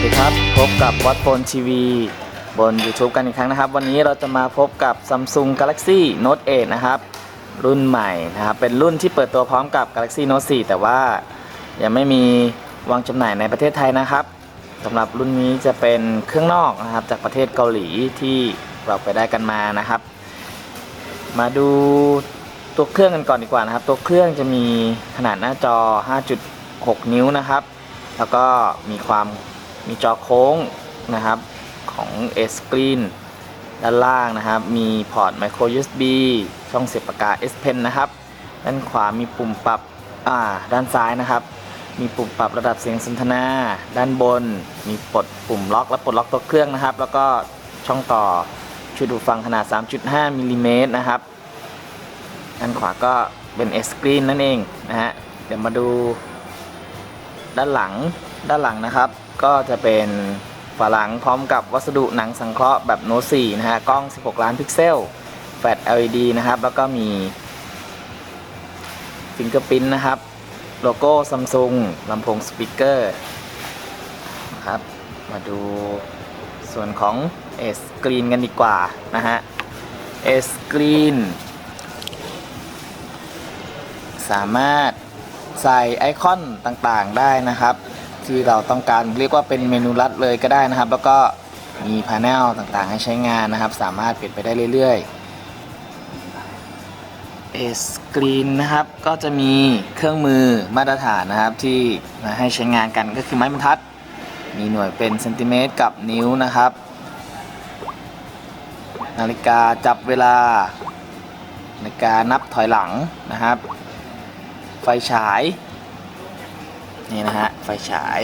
วัสดีครับ พบกับวัดโฟนทีวีบน YouTube กันอีกครั้งนะครับ วันนี้เราจะมาพบกับ Samsung Galaxy Note 8 นะครับ รุ่นใหม่นะครับ เป็นรุ่นที่เปิดตัวพร้อมกับ Galaxy Note 4 แต่ว่ายังไม่มีวางจำหน่ายในประเทศไทยนะครับสำหรับรุ่นนี้จะเป็นเครื่องนอกนะครับ จากประเทศเกาหลีที่เราไปได้กันมานะครับ มาดูตัวเครื่องกันก่อนดีกว่านะครับ ตัวเครื่องจะมีขนาดหน้าจอ 5.6 นิ้วนะครับ แล้วก็มีความ มีจอโค้งนะครับของ S Screen ด้านล่างนะครับ มีพอร์ต Micro USB ช่องเสียบปากกา S Pen นะครับ ด้านขวามีปุ่มปรับอ่าด้านซ้ายนะครับ มีปุ่มปรับระดับเสียงสนทนา ด้านบน มีปลดปุ่มล็อกและปลดล็อกตัวเครื่องนะครับ แล้วก็ช่องต่อชุดหูฟังขนาด 3.5มิลลิเมตรนะครับ ด้านขวาก็เป็น S Screen นั่นเองนะฮะเดี๋ยวมาดูด้านหลังด้านหลังนะครับ ก็จะเป็นฝาหลังพร้อมกับวัสดุหนังสังเคราะห์แบบโน้ต4นะฮะกล้อง 16 ล้านพิกเซล แฟลช LED นะครับ แล้วก็มีฟิงเกอร์พินนะครับ โลโก้ซัมซุงลำโพงสปีกเกอร์นะครับมาดูส่วนของ S Screen กันดีกว่านะฮะ S Screen สามารถใส่ไอคอนต่างๆได้นะครับ ที่เราต้องการเรียกว่าเป็นเมนูลัดเลยก็ได้นะครับ แล้วก็มีพาเนลต่างๆ ให้ใช้งานนะครับ สามารถเปลี่ยนไปได้เรื่อยๆ S Screen นะครับก็จะมีเครื่องมือมาตรฐานนะครับที่มาให้ใช้งานกันก็คือไม้บรรทัด มีหน่วยเป็นเซนติเมตรกับนิ้วนะครับ นาฬิกาจับเวลานาฬิกานับถอยหลังนะครับ ไฟฉาย นี่นะฮะ ไฟฉาย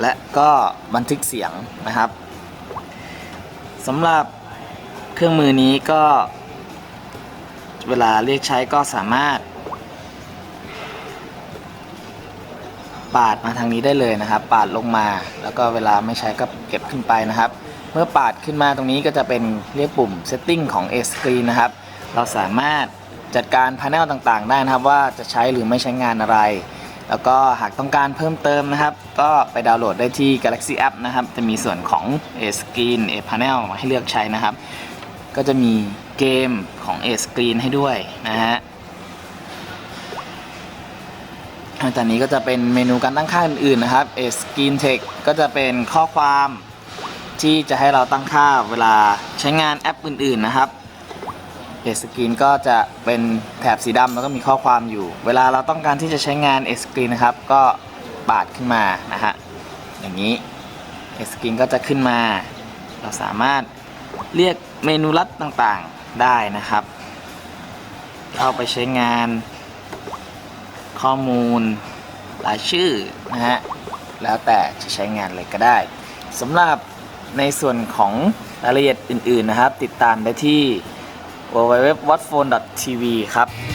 และก็บันทึกเสียงนะครับสำหรับเครื่องมือนี้ก็ เวลาเรียกใช้ก็สามารถ ปาดมาทางนี้ได้เลยนะครับ ปาดลงมา แล้วก็เวลาไม่ใช้ก็เก็บขึ้นไปนะครับ เมื่อปาดขึ้นมาตรงนี้ก็จะเป็นเรียกปุ่ม setting ของ S Screen นะครับ เราสามารถ จัดการพา n e l ต่างๆ ได้นะครับว่าจะใช้หรือไม่ใช้งานอะไร แล้วก็หากต้องการเพิ่มเติมนะครับ ก็ไปดาวน์โหลดได้ที่ Galaxy App นะครับ จะมีส่วนของ S Screen A Panel มาให้เลือกใช้นะครับ ก็จะมีเกมของ S Screen ให้ด้วยนะฮะตอนนี้ก็จะเป็นเมนูการตั้งค่าอื่นๆนะครับ S Screen Text ก็จะเป็นข้อความที่จะให้เราตั้งค่าเวลาใช้งานแอปอื่นๆนะครับ S Screen ก็จะเป็นแถบสีดำแล้วก็มีข้อความอยู่ เวลาเราต้องการที่จะใช้งาน S Screen นะครับ ก็ปาดขึ้นมานะฮะอย่างนี้ S Screen ก็จะขึ้นมา เราสามารถเรียกเมนูลัดต่างๆได้นะครับ เข้าไปใช้งานข้อมูลรายชื่อนะฮะแล้วแต่จะใช้งานอะไรก็ได้สำหรับในส่วนของรายละเอียดอื่นๆนะครับ ติดตามได้ที่ www.watphone.tv ครับ